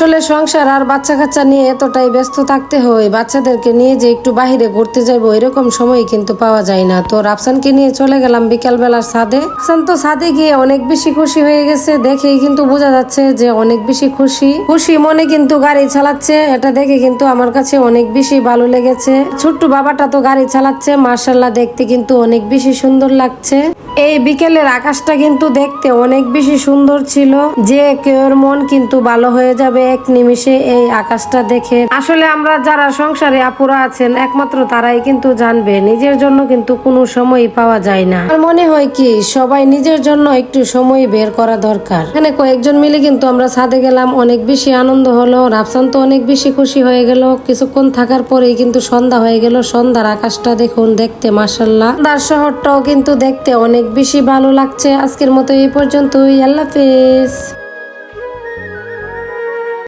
আসলে সংসার আর বাচ্চা কাচ্চা নিয়ে এতটাই ব্যস্ত থাকতে হয়। বাচ্চাদেরকে নিয়ে যে একটু বাইরে ঘুরতে যাব, এরকম সময় কিন্তু পাওয়া যায় না। তো রাফসানকে নিয়ে চলে গেলাম বিকাল বেলার ছাদে। রাফসান তো ছাদে গিয়ে অনেক বেশি খুশি হয়ে গেছে। দেখেই কিন্তু বোঝা যাচ্ছে যে অনেক বেশি খুশি। খুশি মনে কিন্তু গাড়ি চালাচ্ছে। এটা দেখে কিন্তু আমার কাছে অনেক বেশি ভালো লেগেছে। ছোট্ট বাবাটা তো গাড়ি চালাচ্ছে। মার্শাল্লাহ দেখতে কিন্তু অনেক বেশি সুন্দর লাগছে। এই বিকেলের আকাশটা কিন্তু দেখতে অনেক বেশি সুন্দর ছিল, যে কেউর মন কিন্তু ভালো হয়ে যাবে এক নিমিষে এই আকাশটা দেখে। আসলে আমরা যারা সংসারে আপুরা আছেন, একমাত্র তারাই কিন্তু জানবে, নিজের জন্য কিন্তু কোনো সময় পাওয়া যায় না। আমার মনে হয় কি, সবাই নিজের জন্য একটু সময় বের করা দরকার। এখানে কয়েকজন মিলে কিন্তু আমরা ছাদে গেলাম, অনেক বেশি আনন্দ হলো, রাফসান তো অনেক বেশি খুশি হয়ে গেল। কিছুক্ষণ থাকার পরেই কিন্তু সন্ধ্যা হয়ে গেল, সন্ধ্যার আকাশটা দেখুন দেখতে মাসাল্লাহ সন্ধ্যার শহরটাও কিন্তু দেখতে অনেক বেশি ভালো লাগছে। আজকের মতো এই পর্যন্তই। আল্লাহ হাফেজ।